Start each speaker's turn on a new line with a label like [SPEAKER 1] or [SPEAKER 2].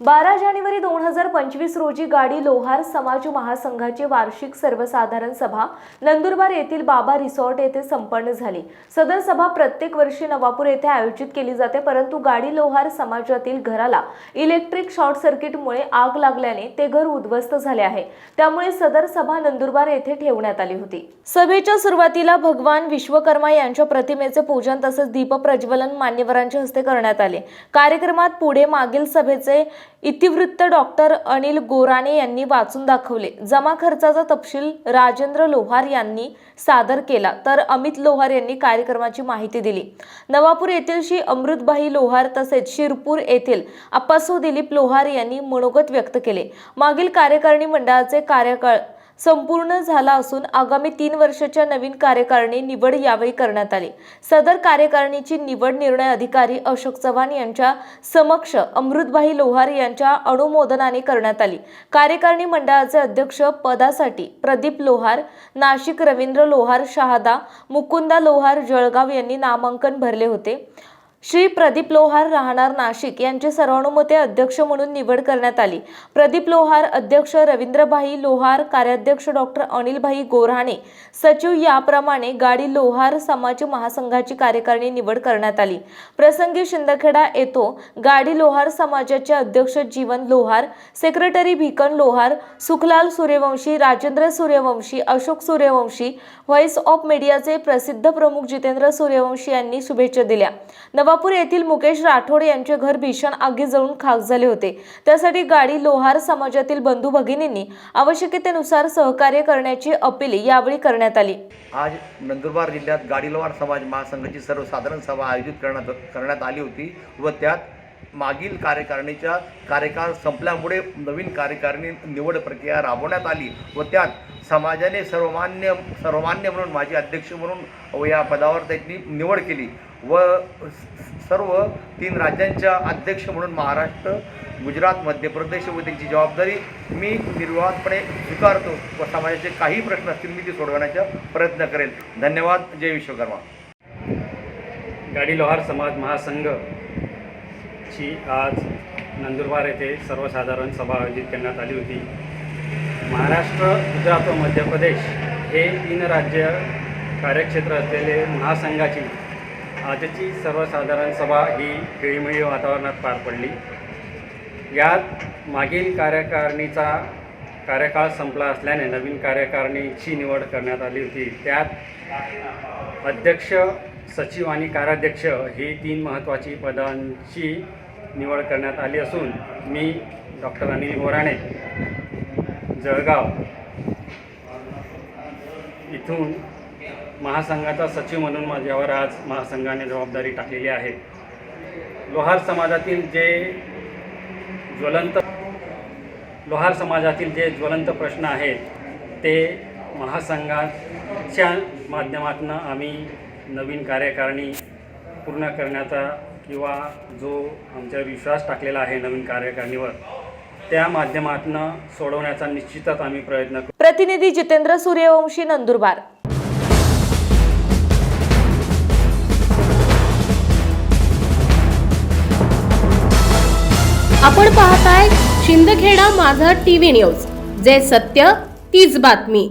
[SPEAKER 1] बारा जानेवारी दोन हजार पंचवीस रोजी गाडी लोहार समाज महासंघाची वार्षिक सर्वसाधारण सभा नंदुरबार येथील बाबा रिसॉर्ट येथे संपन्न झाली. सदर सभा प्रत्येक वर्षी नवापूर येथे आयोजित केली जाते परंतु गाडी लोहार समाजातील घराला इलेक्ट्रिक शॉर्ट सर्किटमुळे आग लागल्याने ते घर उद्ध्वस्त झाले आहे. त्यामुळे सदर सभा नंदुरबार येथे ठेवण्यात आली होती. सभेच्या सुरुवातीला भगवान विश्वकर्मा यांच्या प्रतिमेचे पूजन तसेच दीप प्रज्वलन मान्यवरांच्या हस्ते करण्यात आले. कार्यक्रमात पुढे मागील सभेचे इतिवृत्त डॉक्टर अनिल गोराणे यांनी वाचून दाखवले. जमा खर्चाचा तपशील राजेंद्र लोहार यांनी सादर केला तर अमित लोहार यांनी कार्यक्रमाची माहिती दिली. नवापूर येथील श्री अमृतबाई लोहार तसेच शिरपूर येथील अप्पासो दिलीप लोहार यांनी मनोगत व्यक्त केले. मागील कार्यकारिणी मंडळाचे कार्यकाळ संपूर्ण झाला असून आगामी तीन वर्षाच्या नवीन कार्यकारिणी निवड यावेळी करण्यात आली. सदर कार्यकारिणीची निवड निर्णय अधिकारी अशोक चव्हाण यांच्या समक्ष अमृतभाई लोहार यांच्या अनुमोदनाने करण्यात आली. कार्यकारिणी मंडळाचे अध्यक्ष पदासाठी प्रदीप लोहार नाशिक रवींद्र लोहार शहादा मुकुंदा लोहार जळगाव यांनी नामांकन भरले होते. श्री प्रदीप लोहार राहणार नाशिक यांचे सर्वानुमते अध्यक्ष म्हणून निवड करण्यात आली. प्रदीप लोहार अध्यक्ष रवींद्रभाई लोहार कार्याध्यक्ष डॉक्टर अनिलभाई गोऱ्हाणे सचिव याप्रमाणे गाडी लोहार समाज महासंघाची कार्यकारिणी निवड करण्यात आली. प्रसंगी शिंदखेडा येतो गाडी लोहार समाजाचे अध्यक्ष Jeevan Lohar secretary Bhikan Lohar Sukhlal Suryavanshi Rajendra Suryavanshi Ashok Suryavanshi voice of मीडियाचे प्रसिद्ध प्रमुख जितेंद्र सूर्यवंशी यांनी शुभेच्छा दिल्या. नवापूर येथील मुकेश राठोड यांचे घर भीषण आगी जळून खाक झाले होते. त्यासाठी गाडी लोहार समाजातील बंधू भगिनींनी आवश्यकतेनुसार सहकार्य करण्याची अपील यावेळी करण्यात आली.
[SPEAKER 2] आज नंदुरबार जिल्ह्यात गाडी लोहार समाज महासंघाची सर्वसाधारण सभा आयोजित करण्यात करण्यात आली होती व त्यात मागील कार्यकारिणीच्या कार्यकाळ संपल्यामुळे नवीन कार्यकारिणी निवड प्रक्रिया राबवण्यात आली व त्यात समाजाने सर्वमान्य सर्वमान्य म्हणून माजी अध्यक्ष म्हणून व या पदावर त्यांनी निवड केली व सर्व तीन राज्यांच्या अध्यक्ष म्हणून महाराष्ट्र गुजरात मध्य प्रदेश व त्यांची जबाबदारी मी निर्वाहपणे स्वीकारतो व समाजाचे काही प्रश्न असतील मी ते सोडवण्याचा प्रयत्न करेल. धन्यवाद. जय विश्वकर्मा.
[SPEAKER 3] गाडी लोहार समाज महासंघ ची आज नंदुरबार येथे सर्वसाधारण सभा आयोजित करण्यात आली होती. महाराष्ट्र गुजरात व मध्य प्रदेश हे तीन राज्य कार्यक्षेत्र असलेले महासंघाची आजची सर्वसाधारण सभा ही खेळीमेळी वातावरणात पार पडली. यात मागील कार्यकारिणीचा कार्यकाळ संपला असल्याने नवीन कार्यकारिणीची निवड करण्यात आली होती. त्यात अध्यक्ष सचिव आणि कार्याध्यक्ष ही तीन महत्त्वाची पदांची निवड करण्यात आली असून मी डॉक्टर अनिल बोराणे जळगाव इथून महासंघाचा सचिव म्हणून माझ्यावर आज महासंघाने जबाबदारी टाकलेली आहे. लोहार समाजातील जे ज्वलंत लोहार समाजातील जे ज्वलंत प्रश्न आहेत ते महासंघाच्या माध्यमातून आम्ही नवीन कार्यकारिणी पूर्ण करण्याचा किंवा जो आमच्यावर विश्वास टाकलेला आहे नवीन कार्यकारिणीवर त्या माध्यमातून सोडवण्याचा निश्चितच आम्ही प्रयत्न करू.
[SPEAKER 1] प्रतिनिधी जितेंद्र सूर्यवंशी नंदुरबार
[SPEAKER 4] आपण पाहताय शिंदखेडा माझा टीव्ही न्यूज. जे सत्य तीच बातमी.